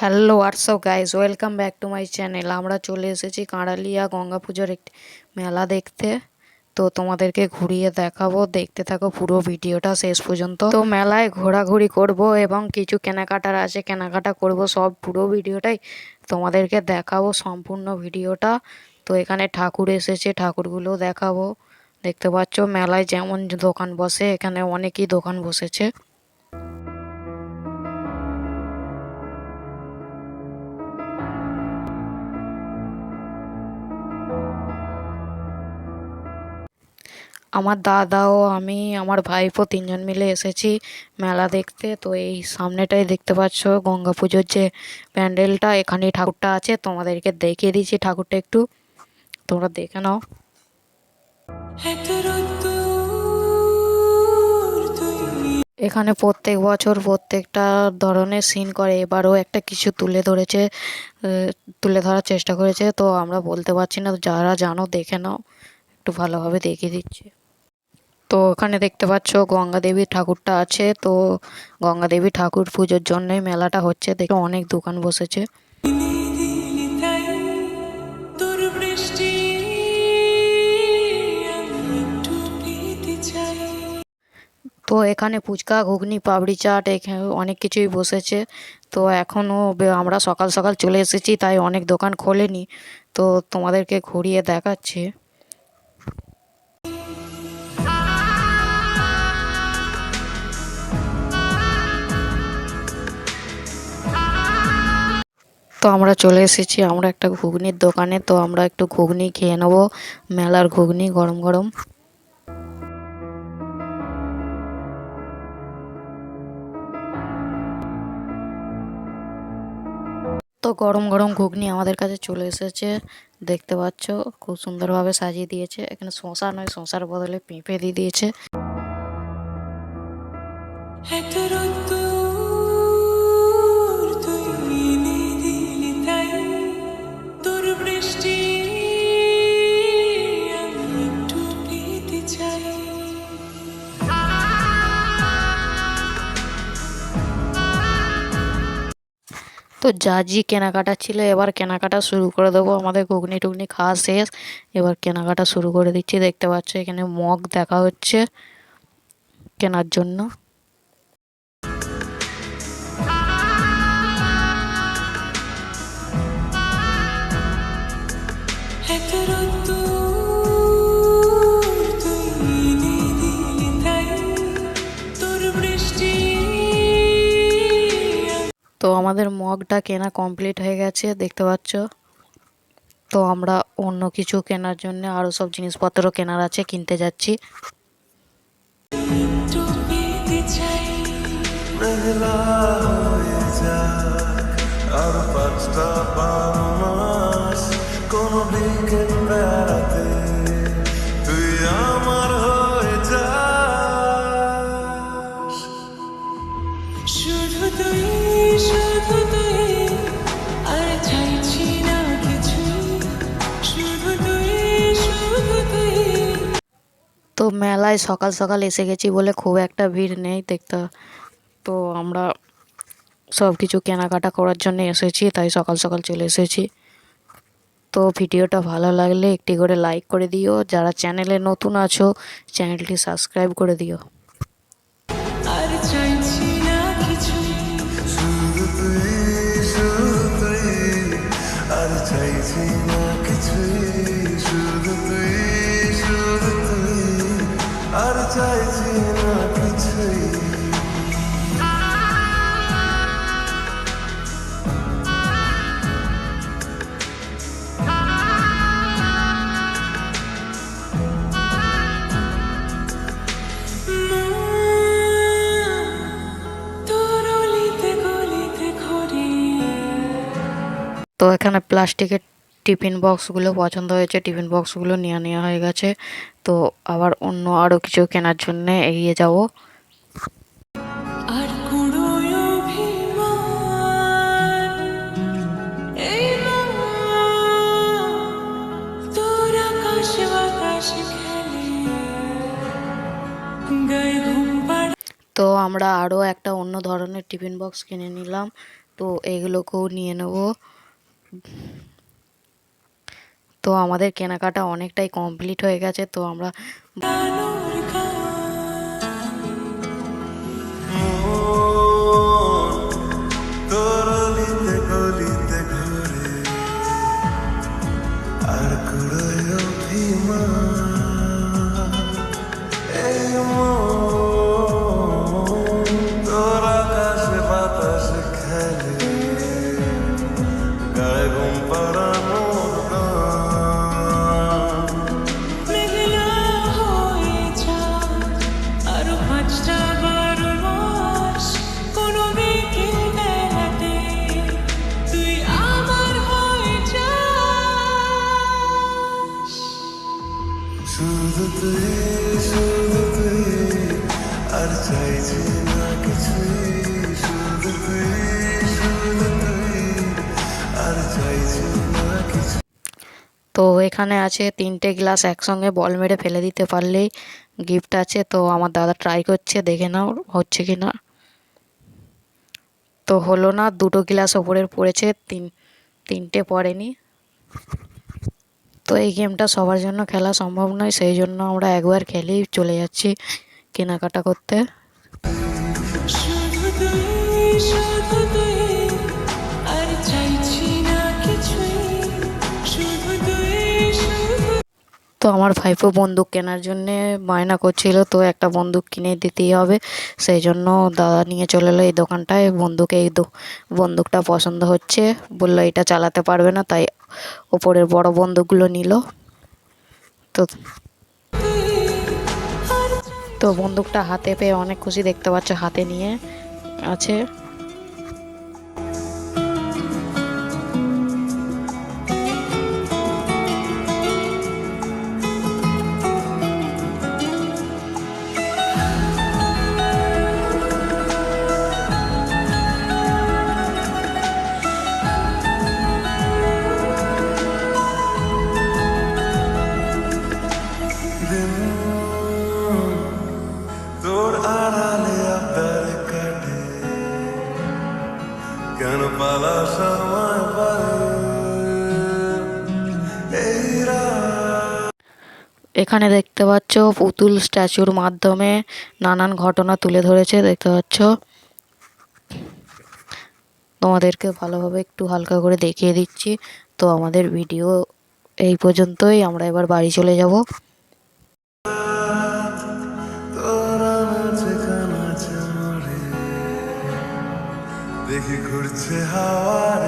Hello WhatsApp guys welcome back to my channel আমরা চলে এসেছি কাঁড়ালিয়া গঙ্গা পুজোর একটি মেলা দেখতে। তো তোমাদেরকে ঘুরিয়ে দেখাবো। দেখতে থাকো পুরো ভিডিওটা শেষ পর্যন্ত। তো মেলায় ঘোরাঘুরি করব এবং কিছু কেনাকাটার আছে, কেনাকাটা করব, সব পুরো ভিডিওটাই তোমাদেরকে দেখাবো, সম্পূর্ণ ভিডিওটা। তো এখানে ঠাকুর এসেছে, ঠাকুরগুলো দেখাবো। দেখতে পাচ্ছ, মেলায় যেমন দোকান বসে, এখানে অনেকই দোকান বসেছে। আমার দাদাও, আমি, আমার ভাইপো তিনজন মিলে এসেছি মেলা দেখতে। তো এই সামনেটাই দেখতে পাচ্ছ গঙ্গা পুজোর যে প্যান্ডেলটা, এখানেই ঠাকুরটা আছে। তোমাদেরকে দেখিয়ে দিচ্ছি ঠাকুরটা একটু। তোমরা দেখে নাও। এখানে প্রত্যেক বছর প্রত্যেকটা ধরনের সিন করে। এবারও একটা কিছু তুলে ধরেছে তুলে ধরার চেষ্টা করেছে। তো আমরা বলতে পারছি না, যারা জানো দেখে নাও। একটু ভালোভাবে দেখিয়ে দিচ্ছি। তো ওখানে দেখতে পাচ্ছ গঙ্গা দেবীর ঠাকুরটা আছে। তো গঙ্গা দেবী ঠাকুর পুজোর জন্যই মেলাটা হচ্ছে। দেখে অনেক দোকান বসেছে। তো এখানে ফুচকা, ঘুগনি পাপড়ি চাট এখানে অনেক কিছুই বসেছে। তো এখনও আমরা সকাল সকাল চলে এসেছি, তাই অনেক দোকান খোলেনি। তো তোমাদেরকে ঘুরিয়ে দেখাচ্ছি। তো আমরা চলে এসেছি, আমরা একটা ঘুগনির দোকানে। তো আমরা একটু ঘুগনি খেয়ে নেব, মেলার ঘুগনি গরম গরম। তো গরম গরম ঘুগনি আমাদের কাছে চলে এসেছে, দেখতে পাচ্ছ, খুব সুন্দরভাবে সাজিয়ে দিয়েছে। এখানে শশা নয় শশার বদলে পেঁপে দিয়ে দিয়েছে। তো যা জি কেনাকাটা ছিল, এবার কেনাকাটা শুরু করে দেবো। আমাদের ঘুগনি টুগনি খাওয়া শেষ। এবার কেনাকাটা শুরু করে দিচ্ছি। দেখতে পাচ্ছ এখানে মগ দেখা হচ্ছে কেনার জন্য। এত আমাদের মগটা কেনা কমপ্লিট হয়ে গেছে, দেখতে পাচ্ছ? তো আমরা অন্য কিছু কেনার জন্য আরও সব জিনিসপত্র কেনার আছে, কিনতে যাচ্ছি। কোন বিকেল বেড়াতে মেলায় সকাল সকাল এসে গেছি বলে খুব একটা ভিড় নেই দেখতে। তো আমরা সব কিছু কেনাকাটা করার জন্য এসেছি, তাই সকাল সকাল চলে এসেছি। তো ভিডিওটা ভালো লাগলে একটি করে লাইক করে দিও। যারা চ্যানেলে নতুন আছো চ্যানেলটি সাবস্ক্রাইব করে দিও। তো এখানে প্লাস্টিকের টিফিন বক্সগুলো পছন্দ হয়েছে টিফিন বক্সগুলো নিয়ে নেওয়া হয়ে গেছে। তো আবার অন্য আরও কিছু কেনার জন্য এগিয়ে যাব। তো আমরা আরও একটা অন্য ধরনের টিফিন বক্স কিনে নিলাম তো এগুলোকেও নিয়ে নেব। তো আমাদের কেনাকাটা অনেকটাই কমপ্লিট হয়ে গেছে তো আমরা আর তো এখানে আছে তিনটে গ্লাস একসঙ্গে বল মেরে ফেলে দিতে পারলেই গিফট আছে, তো আমার দাদা ট্রাই করছে, দেখে নাও হচ্ছে কি না তো হলো না, দুটো গ্লাস ওপরের পড়েছে, তিন, তিনটে পড়েনি। তো এই গেমটা সবার জন্য খেলা সম্ভব নয়, সেই জন্য আমরা একবার খেলেই চলে যাচ্ছি কেনাকাটা করতে। তো আমার ভাইপো বন্দুক কেনার জন্যে বায়না করছিল, তো একটা বন্দুক কিনে দিতেই হবে। সেই জন্য দাদা নিয়ে চলে এলো এই দোকানটায়, বন্দুক এই বন্দুকটা পছন্দ হচ্ছে বলল এটা চালাতে পারবে না, তাই ওপরের বড় বন্দুকগুলো নিল। তো তো বন্দুকটা হাতে পেয়ে অনেক খুশি দেখতে পাচ্ছ হাতে নিয়ে আছে। এখানে দেখতে পাচ্ছ পুতুল স্ট্যাচুর মাধ্যমে নানান ঘটনা তুলে ধরেছে, দেখতে পাচ্ছ। তোমাদেরকে ভালোভাবে একটু হালকা করে দেখিয়ে দিচ্ছি। তো আমাদের ভিডিও এই পর্যন্তই, আমরা এবার বাড়ি চলে যাব। দেখি ঘুরছে হাওয়ার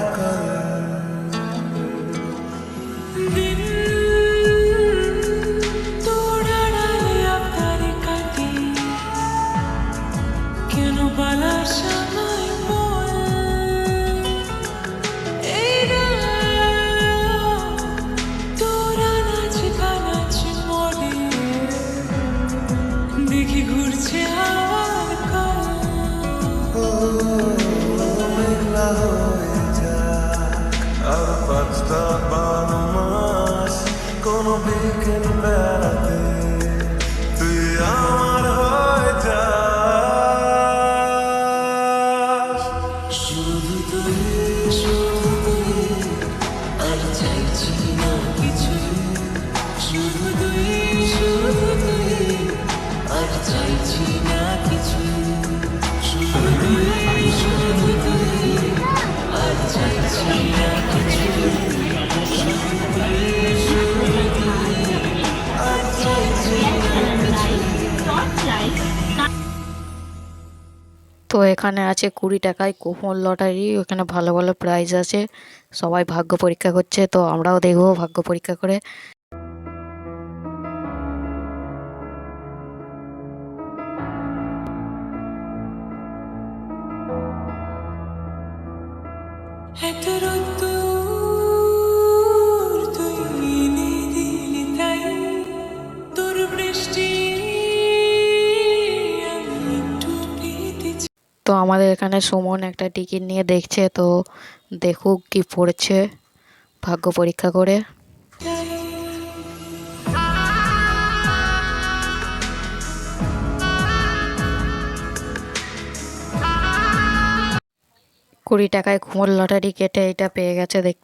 কোনো তো এখানে আছে কুড়ি টাকায় কুপন লটারি, ওখানে ভালো ভালো প্রাইজ আছে। সবাই ভাগ্য পরীক্ষা করছে, তো আমরাও দেখব ভাগ্য পরীক্ষা করে। আমাদের এখানে সুমন একটা টিকিট নিয়ে দেখছে, তো দেখুক কি পড়ছে, ভাগ্য পরীক্ষা করে। কুড়ি টাকায় কুমোর লটারি কেটে এটা পেয়ে গেছে দেখ।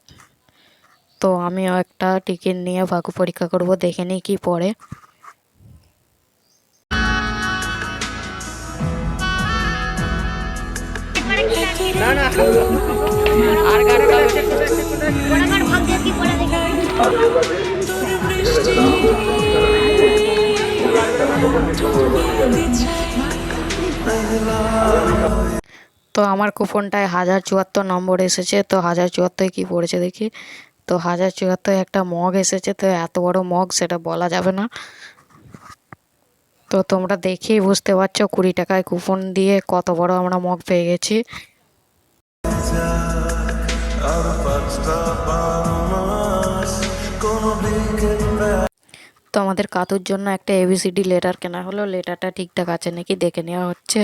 তো আমিও একটা টিকিট নিয়ে ভাগ্য পরীক্ষা করব, দেখে নিই কী পড়ে। তো আমার কুপনটায় হাজার চুয়াত্তর নম্বর এসেছে, তো হাজার চুয়াত্তর কী পড়েছে দেখি। তো হাজার চুয়াত্তর একটা মগ এসেছে, তো এত বড় মগ সেটা বলা যাবে না। তো তোমরা দেখেই বুঝতে পারছ কুড়ি টাকায় কুপন দিয়ে কত বড় আমরা মগ পেয়ে গেছি। তো আমাদের কাতুর জন্য একটা এবিসিডি লেটার কেনা হলো। লেটারটা ঠিকঠাক আছে নাকি? দেখে নেওয়া হচ্ছে।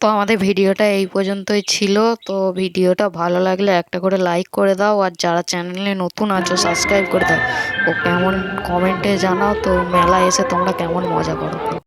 তো আমাদের ভিডিওটা এই পর্যন্তই ছিল। তো ভিডিওটা ভালো লাগলে একটা করে লাইক করে দাও। আর যারা চ্যানেলে নতুন আছো সাবস্ক্রাইব করে দাও। ও কেমন কমেন্টে জানাও তো মেলা এসে তোমরা কেমন মজা করো।